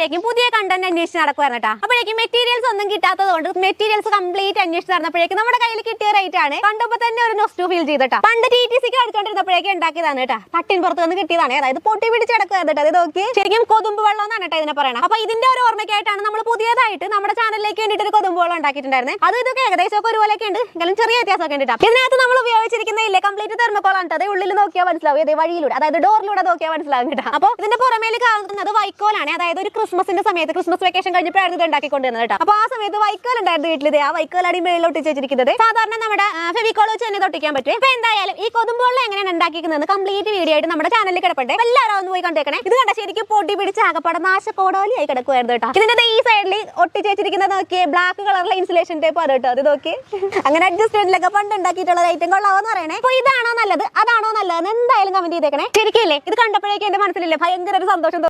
വന്നപ്പോഴേക്കും പുതിയ കണ്ടന്റ് അന്വേഷിച്ച് നടക്കുവായിരുന്നു കേട്ടോ. അപ്പോഴേക്കും മെറ്റീരിയൽസ് ഒന്നും കിട്ടാത്തത് കൊണ്ട് മെറ്റീരിയൽസ് കംപ്ലീറ്റ് അന്വേഷിച്ച് നടന്നപ്പോഴേക്കും നമ്മുടെ കയ്യിൽ കിട്ടിയ റേറ്റ് ആണ് കണ്ടപ്പോൾ തന്നെ ഒരു നൊസ്റ്റു ഫീൽ ചെയ്തിട്ടാ പണ്ട് ടി ടി സിക്ക് അടുത്തോണ്ടിരുന്നപ്പോഴേക്കും ഉണ്ടാക്കിയതാണ് കേട്ടോ. തട്ടിൻ പുറത്ത് നിന്ന് കിട്ടിയതാണ്. അതായത് പൊട്ടി പിടിച്ച് കിടക്കുവായിരുന്നു കേട്ടോ. നോക്കി. ശരിക്കും കൊതുമ്പ് വെള്ളം എന്നാണ് കേട്ടോ ഇതിനെ പറയണം അപ്പൊ ഇതിന്റെ ഒരു ഓർമ്മയ്ക്കായിട്ടാണ് നമ്മൾ പുതിയതായിട്ട് നമ്മുടെ ചാനലിലേക്ക് വേണ്ടിയിട്ട് ഒരു കൊതുമ്പ് വെള്ളം ഉണ്ടാക്കിയിട്ടുണ്ടായിരുന്നത് അത് ഇതൊക്കെ ഏകദേശം ഒക്കെ ഒരുപോലെയൊക്കെ ഉണ്ട് എങ്കിലും ചെറിയ വ്യത്യാസമൊക്കെ ഉണ്ട് ഇതിനകത്ത് നമ്മൾ ഉപയോഗിച്ചിരിക്കുന്ന കംപ്ലീറ്റ് തെർമക്കോൾ ആണ് അത് ഉള്ളിൽ നോക്കിയാൽ മനസ്സിലാവും. ഇതേ വഴിയിലൂടെ അതായത് ഡോറിലൂടെ നോക്കിയാൽ മനസ്സിലാവും കേട്ടോ. അപ്പോൾ ഇതിന്റെ പുറമേൽ കാണുന്നത് വൈക്കോലാണ് അതായത് ഒരു ക്രിസ്മസിന്റെ സമയത്ത് ക്രിസ്മസ് വെക്കേഷൻ കഴിഞ്ഞപ്പോഴായിരുന്നു ഇത് ഉണ്ടാക്കിക്കൊണ്ടിരുന്നത് കേട്ടോ. അപ്പോൾ ആ സമയത്ത് വൈക്കോൽ ഉണ്ടായിരുന്നു വീട്ടിൽ ആ വൈക്കോലാണ് ഈ മേളിൽ ഒട്ടിച്ച് വെച്ചിരിക്കുന്നത് സാധാരണ നമ്മുടെ ഫെവിക്കോൾ വെച്ച് തന്നെ തൊട്ടിക്കാൻ പറ്റും. ഇപ്പൊ എന്തായാലും ഈ കൊതുമ്പോളെ എങ്ങനെയാണ് ഉണ്ടാക്കിക്കുന്നത് കംപ്ലീറ്റ് വീഡിയോ ആയിട്ട് നമ്മുടെ ചാനലിൽ കിടപ്പുണ്ട്. എല്ലാവരും ഒന്ന് പോയി കണ്ടേക്കണേ. ഇത് കണ്ട ശരിക്കും പൊടി പിടിച്ച് ആകപ്പാടെ നാശക്കോടോലിയായി കിടക്കുമായിരുന്നു കേട്ടോ. ഇതിന്റെ ഈ സൈഡിൽ ഒട്ടിച്ച് വെച്ചിരിക്കുന്നത് നോക്കിയേ ബ്ലാക്ക് കളറിലെ ഇൻസുലേഷൻ ടേപ്പ് ആണ് കേട്ടോ. അത് നോക്കി അങ്ങനെ അഡ്ജസ്റ്റ്മെന്റിലൊക്കെ പണ്ട് ഉണ്ടാക്കിയിട്ടുള്ള ഐറ്റം കൊള്ളാവെന്ന് പറയണേ. അപ്പൊ ഇതാണോ നല്ലത്? അതാണോ നല്ലത് എന്തായാലും കമന്റ് ചെയ്തേക്കണേ. ശരിക്കല്ലേ? ഇത് കണ്ടപ്പോഴേക്കും എന്റെ മനസ്സിലില്ലേ? ഭയങ്കര ഒരു സന്തോഷം.